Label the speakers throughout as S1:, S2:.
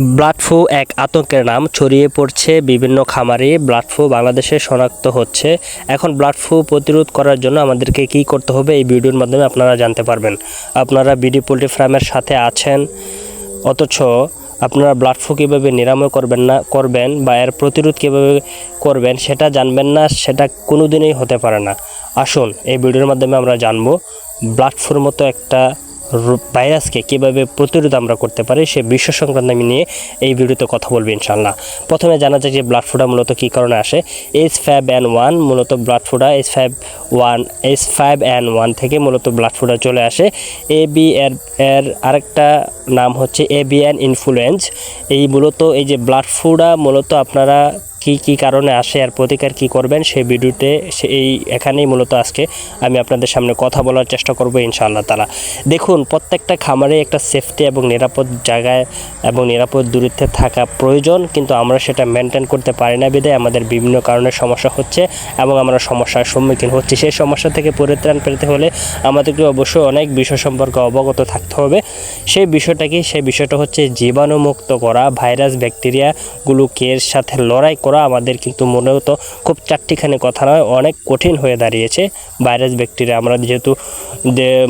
S1: Blood flu এক আতঙ্কের নাম। ছড়িয়ে পড়ছে বিভিন্ন খামারে। ব্লাড ফ্লু বাংলাদেশে শনাক্ত হচ্ছে। এখন ব্লাড ফ্লু প্রতিরোধ করার জন্য আমাদেরকে কি করতে হবে এই ভিডিওর মাধ্যমে আপনারা জানতে পারবেন। আপনারা বিডি পোলট্রি ফার্মের সাথে আছেন, অথচ আপনারা ব্লাড ফ্লু কীভাবে নিরাময় করবেন না, করবেন বা এর প্রতিরোধ কীভাবে করবেন সেটা জানবেন না, সেটা কোনো দিনই হতে পারে না। আসুন এই ভিডিওর মাধ্যমে আমরা জানব ব্লাড ফ্লুর মতো একটা ভাইরাসকে কীভাবে প্রতিরোধ আমরা করতে পারি, সে বিশ্ব সংক্রান্ত আমি নিয়ে এই ভিডিওতে কথা বলব ইনশাল্লাহ প্রথমে জানা যায় যে ব্লাড ফ্লুটা মূলত কী কারণে আসে? এইচ ফাইভ অ্যান ওয়ান মূলত blood ফ্লুটা H five one S five N one থেকে মূলত ব্লাড ফ্লুটা চলে আসে। এ বি এর এর আরেকটা নাম হচ্ছে এবিএন ইনফ্লুয়েঞ্জ এই মূলত এই যে ব্লাড ফ্লুটা মূলত আপনারা কি কি কারণে আসে আর প্রতিকার কি করবেন সেই ভিডিওতে এই এখানেই মূলত আজকে আমি আপনাদের সামনে কথা বলার চেষ্টা করব ইনশাআল্লাহ তালা দেখুন, প্রত্যেকটা খামারে একটা সেফটি এবং নিরাপদ জায়গায় এবং নিরাপদ দূরত্বে থাকা প্রয়োজন, কিন্তু আমরা সেটা মেনটেন করতে পারি না বিধায় আমাদের বিভিন্ন কারণে সমস্যা হচ্ছে এবং আমরা সমস্যার সম্মুখীন হচ্ছি সেই সমস্যা থেকে পরিত্রাণ পেতে হলে আমাদেরকে অবশ্যই অনেক বিষয় সম্পর্কে অবগত থাকতে হবে। সেই বিষয়টা কি সেই বিষয়টা হচ্ছে জীবাণুমুক্ত করা, ভাইরাস ব্যাকটেরিয়াগুলোকে এর সাথে লড়াই করা আমাদের কিন্তু মূলত খুব চারটিখানি কথা নয়, অনেক কঠিন হয়ে দাঁড়িয়েছে ভাইরাস, ব্যাকটেরিয়া। আমরা যেহেতু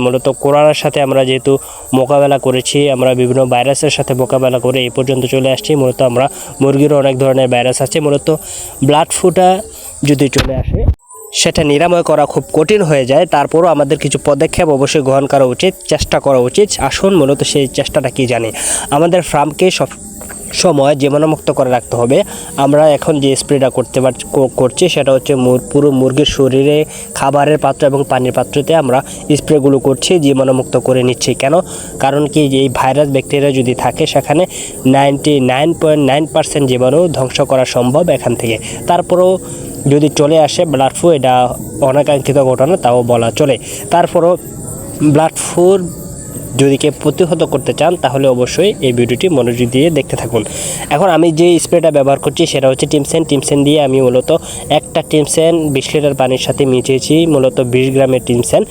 S1: মূলত করোনার সাথে আমরা যেহেতু মোকাবেলা করেছি, আমরা বিভিন্ন ভাইরাসের সাথে মোকাবেলা করে এই পর্যন্ত চলে আসছি। মূলত আমরা মুরগিরও অনেক ধরনের ভাইরাস আছে। মূলত ব্লাড ফ্লুটা যদি চলে আসে সেটা নিরাময় করা খুব কঠিন হয়ে যায়। তারপরও আমাদের কিছু পদক্ষেপ অবশ্যই গ্রহণ করা উচিত, চেষ্টা করা উচিত। আসুন মূলত সেই চেষ্টাটা কি জানি। আমাদের ফার্মকে সব সময় জীবাণুমুক্ত করে রাখতে হবে। আমরা এখন যে স্প্রেটা করতে পার করছি সেটা হচ্ছে পুরো মুরগির শরীরে খাবারের পাত্র এবং পানির পাত্রতে আমরা স্প্রেগুলো করছি, জীবাণুমুক্ত করে নিচ্ছি। কেন? কারণ কি এই ভাইরাস ব্যাকটেরিয়া যদি থাকে সেখানে ninety nine point nine percent জীবাণু ধ্বংস করা সম্ভব এখান থেকে। তারপরেও যদি চলে আসে ব্লাড ফ্লু এটা অনাকাঙ্ক্ষিত ঘটনা তাও বলা চলে। তারপরও ব্লাড ফ্লুর যদি কেউ প্রতিহত করতে চান, তাহলে অবশ্যই এই ভিডিওটি মনোযোগ দিয়ে দেখতে থাকুন। এখন আমি যে স্প্রেটা ব্যবহার করছি, সেটা হচ্ছে টিমসেন। টিমসেন দিয়ে আমি মূলত একটা টিমসেন বিশ লিটার পানির সাথে মিশিয়েছি, মূলত বিশ গ্রামের টিমসেন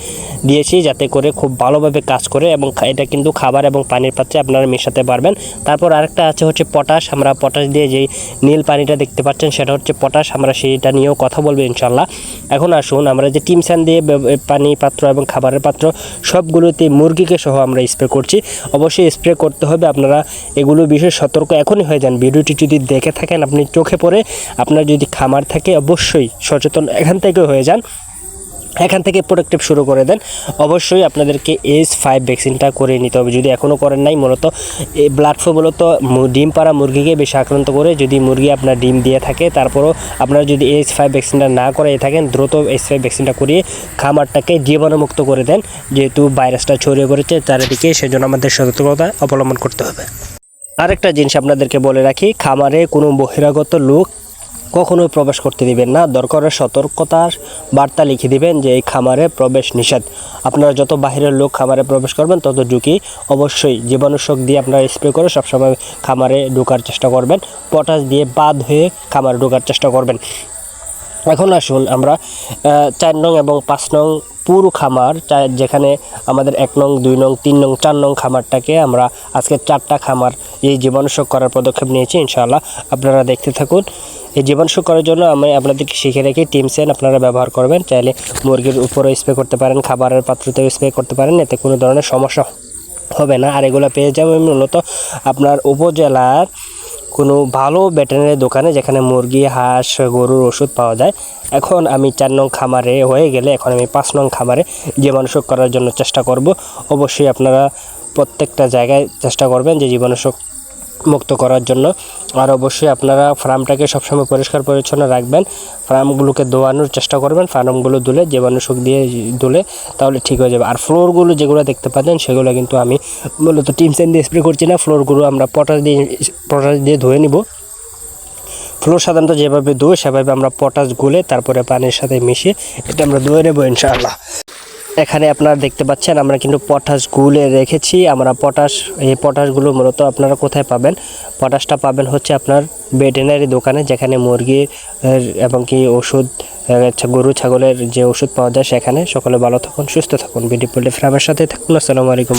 S1: দিয়েছি, যাতে করে খুব ভালোভাবে কাজ করে এবং এটা কিন্তু খাবার এবং পানির পাত্রে আপনারা মেশাতে পারবেন। তারপর আরেকটা আছে হচ্ছে পটাশ। আমরা পটাশ দিয়ে যেই নীল পানিটা দেখতে পাচ্ছেন, সেটা হচ্ছে পটাশ। আমরা সেইটা নিয়েও কথা বলব ইনশাল্লাহ এখন আসুন, আমরা যে টিমসেন দিয়ে পানি পাত্র এবং খাবারের পাত্র, সবগুলোতে মুরগিকে সহ আমরা স্প্রে করছি। অবশ্যই স্প্রে করতে হবে। আপনারা এগুলো বিশেষ সতর্ক এখনই হয়ে যান। ভিডিওটি যদি দেখে থাকেন, আপনি চোখে পড়ে, আপনার যদি খামার থাকে, অবশ্যই সচেতন এখান থেকে হয়ে যান। এখান থেকে প্রোডাক্টিভ শুরু করে দেন। অবশ্যই আপনাদেরকে এস ফাইভ ভ্যাকসিনটা করে নিতে হবে। যদি এখনও করেন নাই, মূলত এই ব্লাড ফ্লু মূলত ডিম পাড়া মুরগিকে বেশি আক্রান্ত করে, যদি মুরগি আপনার ডিম দিয়ে থাকে, তারপরও আপনারা যদি এস ফাইভ ভ্যাকসিনটা না করে থাকেন, দ্রুত এস ফাইভ ভ্যাকসিনটা করিয়ে খামারটাকে জীবাণুমুক্ত করে দেন। যেহেতু ভাইরাসটা ছড়িয়ে পড়েছে চারিদিকে, সেজন্য আমাদের সতর্কতা অবলম্বন করতে হবে। আরেকটা জিনিস আপনাদেরকে বলে রাখি, খামারে কোনো বহিরাগত লোক কখনোই প্রবেশ করতে দিবেন না। দরকারের সতর্কতার বার্তা লিখে দিবেন যে এই খামারে প্রবেশ নিষেধ। আপনারা যত বাহিরের লোক খামারে প্রবেশ করবেন, তত ঝুঁকি অবশ্যই জীবাণুশক দিয়ে আপনারা স্প্রে করে সবসময় খামারে ঢোকার চেষ্টা করবেন। পটাশ দিয়ে বাদ হয়ে খামারে ঢোকার চেষ্টা করবেন। এখন আসুন আমরা চার নং এবং পাঁচ নং পুরো খামার যেখানে আমাদের এক নং, দুই নং, তিন নং, চার নং খামারটাকে আমরা আজকে চারটা খামার এই জীবাণুশোক করার পদক্ষেপ নিয়েছি, ইনশাআল্লাহ। আপনারা দেখতে থাকুন। এই জীবাণুশোক করার জন্য আমি আপনাদেরকে শিখে রেখে টিমসেন আপনারা ব্যবহার করবেন। চাইলে মুরগির উপরে স্প্রে করতে পারেন, খাবারের পাত্রতেও স্প্রে করতে পারেন, এতে কোনো ধরনের সমস্যা হবে না। আর এগুলো পেয়ে যাবেন মূলত আপনার উপজেলার কোনো ভালো ভেটেরিনারি দোকানে যেখানে মুরগি, হাঁস, গরুর ওষুধ পাওয়া যায়। এখন আমি চার নং খামারে হয়ে গেলে এখন আমি পাঁচ নং খামারে জীবাণুশোক করার জন্য চেষ্টা করব। অবশ্যই আপনারা প্রত্যেকটা জায়গায় চেষ্টা করবেন যে জীবাণুশোক মুক্ত করার জন্য। আর অবশ্যই আপনারা ফার্মটাকে সবসময় পরিষ্কার পরিচ্ছন্ন রাখবেন। ফার্মগুলোকে ধোয়ানোর চেষ্টা করবেন, ফার্মগুলো ধুলে জীবাণুশোক দিয়ে ধুলে তাহলে ঠিক হয়ে যাবে। আর ফ্লোরগুলো যেগুলো দেখতে পাচ্ছেন, সেগুলো কিন্তু আমি মূলত টিমসেন দিয়ে স্প্রে করছি না, ফ্লোরগুলো আমরা পটাশ দিয়ে পটাশ দিয়ে ধুয়ে নিব। ফ্লোর সাধারণত যেভাবে ধুয়ে সেভাবে আমরা পটাশ গুলে তারপরে পানির সাথে মিশিয়ে এটা আমরা ধুয়ে নেব ইনশাআল্লাহ। এখানে আপনারা দেখতে পাচ্ছেন, আমরা কিন্তু পটাশ গুলে রেখেছি। আমরা পটাশ, এই পটাশগুলো মূলত আপনারা কোথায় পাবেন? পটাশটা পাবেন হচ্ছে আপনার ভেটেনারি দোকানে, যেখানে মুরগির এবং কি ওষুধ গরু, ছাগলের যে ওষুধ পাওয়া যায় সেখানে। সকলে ভালো থাকুন, সুস্থ থাকুন। বিডি পোল্ট্রি ফার্মের সাথে থাকুন। আসসালামু আলাইকুম।